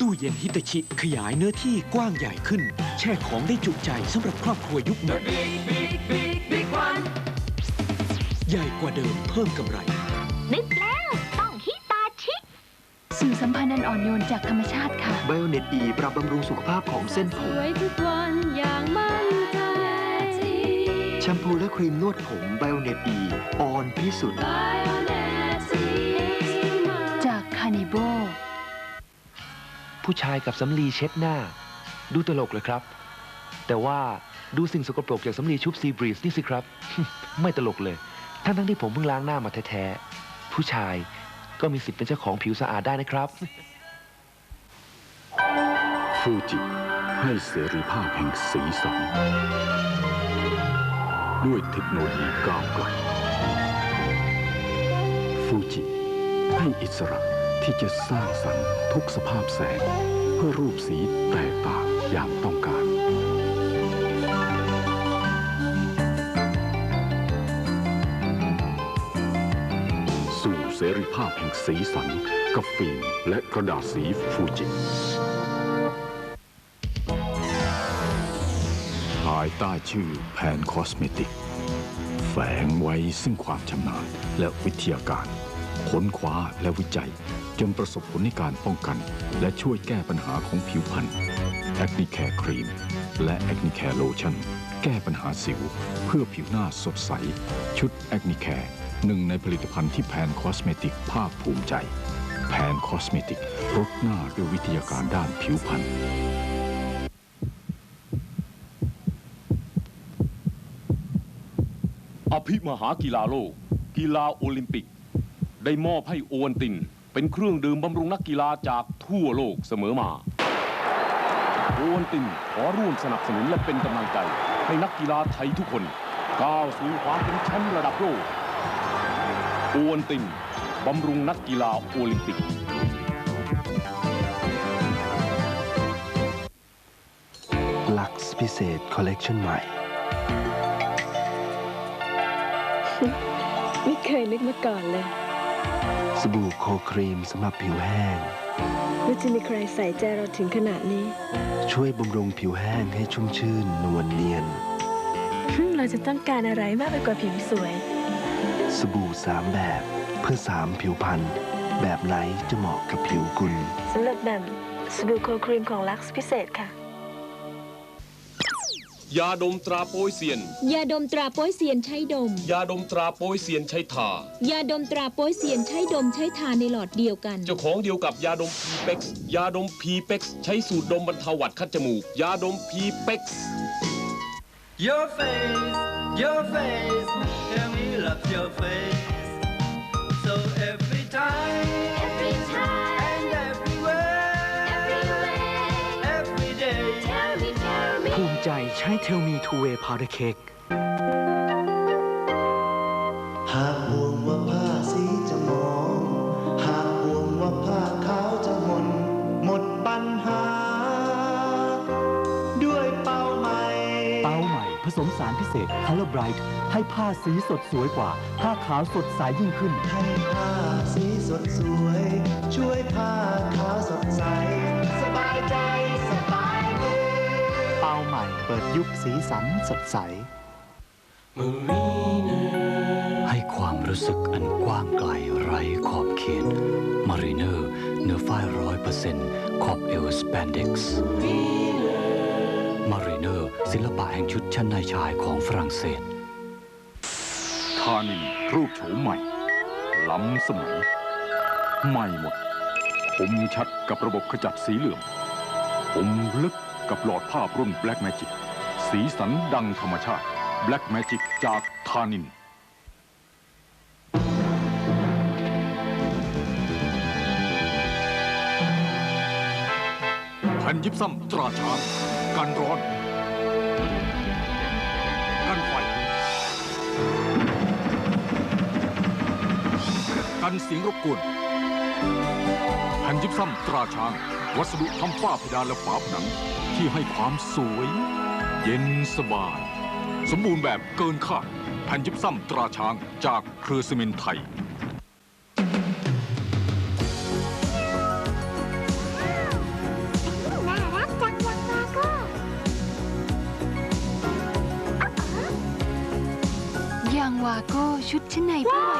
ตู้เย็นฮิตาชิขยายเนื้อที่กว้างใหญ่ขึ้น แช่ของได้จุใจสำหรับครอบครัวยุคใหม่ The big, big, big, big one. ใหญ่กว่าเดิมเพิ่มกำไร นึกแล้วต้องฮิตาชิ สื่อสัมพันธ์อันอ่อนโยนจากธรรมชาติค่ะ ไบโอเน็ตอีปรับบำรุงสุขภาพของเส้นผมสวยทุกวันอย่างมั่นใจแชมพูและครีมนวดผมไบโอเน็ตอีออนที่สุดจ บผู้ชายกับสำลีเช็ดหน้า ดูตลกเลยครับ แต่ว่าดูสิ่งสกปรกจากสำลีชุบซีบรีสนี่สิครับ ไม่ตลกเลย ทั้งทั้งที่ผมเพิ่งล้างหน้ามาแท้ๆ ผู้ชายก็มีสิทธิ์เป็นเจ้าของผิวสะอาดได้นะครับ ฟูจิ ให้เสรีภาพแห่งสีสันด้วยเทคโนโลยีก้าวไกลฟูจิ ให้อิสระ ที่จะสร้างสรรค์ทุกสภาพแสง เพื่อรูปสีแตกต่างอย่างต้องการสู่เสรีภาพแห่งสีสันกับฟิล์มและกระดาษสีฟูจิภายใต้ชื่อแพนคอสเมติก แฝงไว้ซึ่งความชำนาญและวิทยาการ ค้นคว้าและวิจัย จนประสบผลในการป้องกัน และช่วยแก้ปัญหาของผิวพรรณแอคนิแคร์ครีม และแอคนิแคร์โลชั่น แก้ปัญหาสิว เพื่อผิวหน้าสดใส ชุดแอคนิแคร์หนึ่งในผลิตภัณฑ์ที่แพนคอสเมติกภาคภูมิใจ แพนคอสเมติกรดหน้าด้วยวิทยาการด้านผิวพรรณอภิมหากีฬาโลก กีฬาโอลิมปิก ได้มอบให้โอวันติน เป็นเครื่องดื่มบำรุงนักกีฬาจากทั่วโลกเสมอมาโอวันตินขอร่วมสนับสนุนและเป็นกำลังใจ ให้นักกีฬาไทยทุกคนก้าวสู่ความเป็นแชมป์ระดับโลกโอวันตินบำรุงนักกีฬาโอลิมปิกลักซ์พิเศษคอลเลกชันใหม่ ไม่เคยนึกมาก่อนเลย สบู่โคครีมสำหรับผิวแห้งว่าจะมีใครใส่ใจเราถึงขนาดนี้ ช่วยบำรุงผิวแห้งให้ชุ่มชื่นนวลเนียน เราจะต้องการอะไรมากไปกว่าผิวสวย สบู่สามแบบเพื่อสามผิวพรรณแบบไหนจะเหมาะกับผิวคุณ สำหรับแบมสบู่โคครีมของลักซ์พิเศษค่ะ ยาดมตราโปยเซียน ยาดมตราโป้ยเซียนใช้ดม ยาดมตราโปยเซียนใช้ทายาดมตราโป้ยเซียนใช้ดมใช้ทาในหลอดเดียวกัน เจ้าของเดียวกับยาดมพีเป็กซ์ยาดมพีเป็กซ์ใช้สูตรดมบรรเทาหวัดคัดจมูก ยาดมพีเป็กซ์ Your face, your face, tell me love your face. So every time, Every time ภูมิใจใช้เทลมีทูเวย์พาวเดอร์เค้กหากห่วงว่าผ้าสีจะมอง หากห่วงว่าผ้าขาวจะหม่นหมดปัญหา ด้วยเป้าใหม่ เป้าใหม่ผสมสารพิเศษ Color Bright ให้ผ้าสีสดสวยกว่า ผ้าขาวสดใสยิ่งขึ้น ให้ผ้าสีสดสวย ช่วยผ้าขาวสดใสส เป้าใหม่ เปิดยุคสีสันสดใส ให้ความรู้สึกอันกว้างไกลไร้ขอบเขตมารีเนอร์เนื้อฝ้ายร้อยเปอร์เซ็นต์ขอบเอลสแปนเด็กซ์มารีเนอร์ศิลปะแห่งชุดชั้นในชายของฝรั่งเศสทานินรูปโฉมใหม่ ล้ำสมัย ใหม่หมดคมชัดกับระบบขจัดสีเหลืองคมลึก กับหลอดภาพรุ่น Black Magic สีสันดังธรรมชาติ Black Magic จากทานิน แผ่นยิบซ้ำตราช้างกันร้อน กันไฟ กันเสียงรบกวนแผ่นยิบซ้ำตราช้าง วัสดุทำฝ้าเพดานและฝาผนังที่ให้ความสวย เย็นสบาย สมบูรณ์แบบเกินคาดแผ่นยิบซ้ำตราช้างจากเครือซีเมนไทย น่ารักจังยังมาก็ยางวาโก้ชุดชั้นในผู้ว